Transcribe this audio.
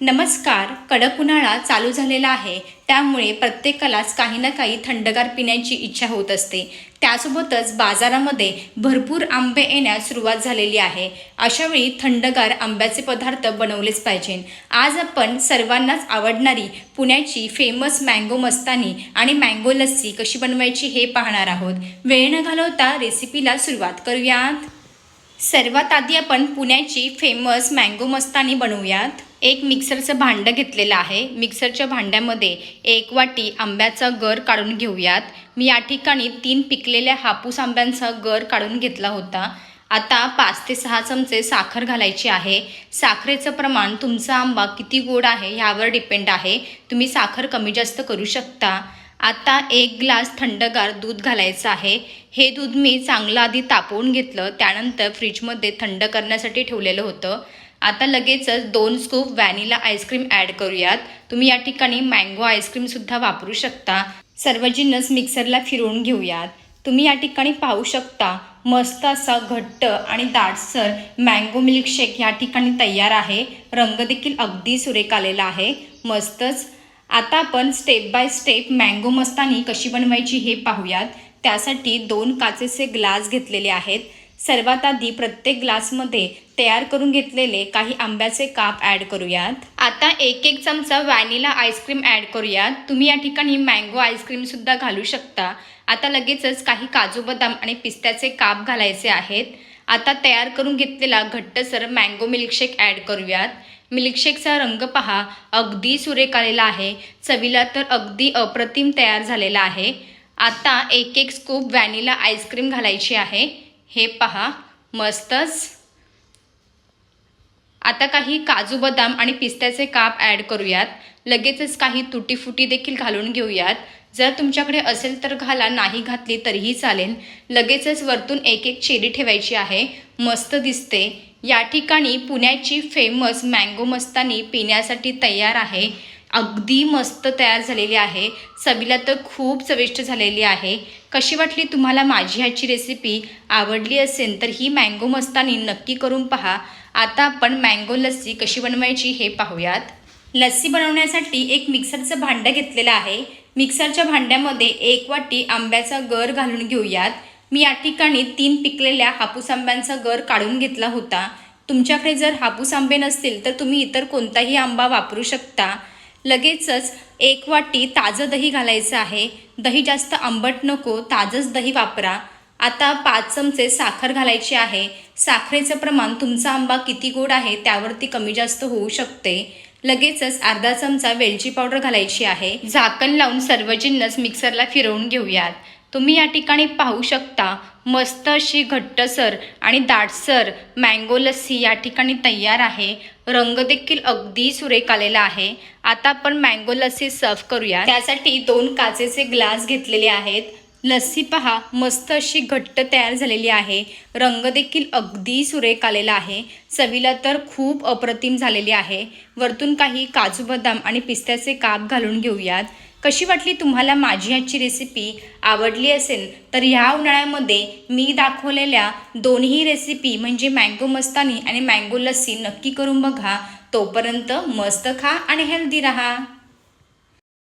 नमस्कार कडक उन्हाळा चालू झालेला आहे. त्यामुळे प्रत्येकालाच काही ना काही थंडगार पिण्याची इच्छा होत असते. त्यासोबतच बाजारामध्ये भरपूर आंबे येण्यास सुरुवात झालेली आहे. अशावेळी थंडगार आंब्याचे पदार्थ बनवलेच पाहिजे आज आपण सर्वांनाच आवडणारी पुण्याची फेमस मँगो मस्तानी आणि मँगो लस्सी कशी बनवायची हे पाहणार आहोत. वेळ न घालवता रेसिपीला सुरुवात करूयात. सर्वात आधी आपण पुण्याची फेमस मँगो मस्तानी बनवूयात. एक मिक्सरचं भांडं घेतलेलं आहे. मिक्सरच्या भांड्यामध्ये एक वाटी आंब्याचा गर काढून घेऊयात. मी या ठिकाणी तीन पिकलेल्या हापूस आंब्यांचा गर काढून घेतला होता. आता पाच ते सहा चमचे साखर घालायची आहे. साखरेचं प्रमाण तुमचा आंबा किती गोड आहे ह्यावर डिपेंड आहे. तुम्ही साखर कमी जास्त करू शकता. आता एक ग्लास थंडगार दूध घालायचं आहे. हे दूध मी चांगलं आधी तापवून घेतलं त्यानंतर फ्रीजमध्ये थंड करण्यासाठी ठेवलेलं होतं. आता लगेचच दोन स्कूप व्हॅनिला आईस्क्रीम ॲड करूयात. तुम्ही या ठिकाणी मँगो आईस्क्रीमसुद्धा वापरू शकता. सर्व जिन्नस मिक्सरला फिरवून घेऊयात. तुम्ही या ठिकाणी पाहू शकता मस्त असा घट्ट आणि दाटसर मँगो मिल्कशेक या ठिकाणी तयार आहे. रंग देखील अगदी सुरेख आलेला आहे. मस्तच आता आपण step by step mango mastani कशी बनवायची हे पाहूयात. त्यासाठी दोन काचेचे ग्लास घेतलेले आहेत. सर्वात आधी प्रत्येक ग्लासमध्ये तयार करून घेतलेले काही आंब्याचे काप ॲड करूयात. आता एक एक चमचा व्हॅनिला आईस्क्रीम ॲड करूयात. तुम्ही या ठिकाणी मँगो आईस्क्रीमसुद्धा घालू शकता. आता लगेचच काही काजू बदाम आणि पिस्त्याचे काप घालायचे आहेत. आता तयार करून घेतलेला घट्टसर मँगो मिल्कशेक ॲड करूयात. मिल्कशेकचा रंग पहा. अगदी सुरेख आलेला आहे. चवीला तर अगदी अप्रतिम तयार झालेला आहे. आता एक एक स्कूप व्हॅनिला आईस्क्रीम घालायची आहे. हे पहा. मस्तच. आता काही काजू बदाम आणि पिस्त्याचे काप ॲड करूयात. लगेचच काही तुटीफुटी देखील घालून घेऊयात. जर तुमच्याकडे असेल तर घाला. नाही घातली तरीही चालेल. लगेचच वरतून एक एक चेरी ठेवायची आहे. मस्त दिसते. या ठिकाणी पुण्याची फेमस मँगो मस्तानी पिण्यासाठी तयार आहे. अगदी मस्त तयार झालेली आहे. चवीला तर खूप चविष्ट झालेली आहे. कशी वाटली तुम्हाला माझी ह्याची रेसिपी आवडली असेल तर ही मँगो मस्तानी नक्की करून पहा. आता आपण मँगो लस्सी कशी बनवायची हे पाहूयात. लस्सी बनवण्यासाठी एक मिक्सरचं भांडं घेतलेलं आहे. मिक्सरच्या भांड्यामध्ये एक वाटी आंब्याचा गर घालून घेऊयात. मी या ठिकाणी तीन पिकलेल्या हापूस आंब्यांचा गर काढून घेतला होता. तुमच्याकडे जर हापूस आंबे नसतील तर तुम्ही इतर कोणताही आंबा वापरू शकता. लगेचच एक वाटी ताजं दही घालायचं आहे. दही जास्त आंबट नको ताजंच दही वापरा. आता पाच चमचे साखर घालायची आहे. साखरेचं प्रमाण तुमचा आंबा किती गोड आहे त्यावरती कमी जास्त होऊ शकते. लगेचच अर्धा चमचा वेलची पावडर घालायची आहे. झाकण लावून सर्व जिन्नस मिक्सरला फिरवून घेऊयात. तुम्ही या ठिकाणी पाहू शकता मस्त अशी घट्टसर आणि दाटसर मँगो लस्सी या ठिकाणी तयार आहे. रंग देखील अगदी सुरेख आलेला आहे. आता आपण मँगो लस्सी सर्व करूया त्यासाठी दोन काचेचे ग्लास घेतलेले आहेत. लस्सी पहा मस्त अशी घट्ट तयार झालेली आहे. रंग देखील अगदी सुरेख आलेला आहे. चवीला तर खूप अप्रतिम झालेली आहे. वरतून काही काजू बदाम आणि पिस्त्याचे काप घालून घेऊयात. कशी वाटली तुम्हाला माझी आजची रेसिपी आवडली असेल तर ह्या उन्हाळ्यामध्ये मी दाखवलेल्या दोन्ही रेसिपी म्हणजे मँगो मस्तानी आणि मँगो लस्सी नक्की करून बघा. तोपर्यंत मस्त खा आणि हेल्दी राहा.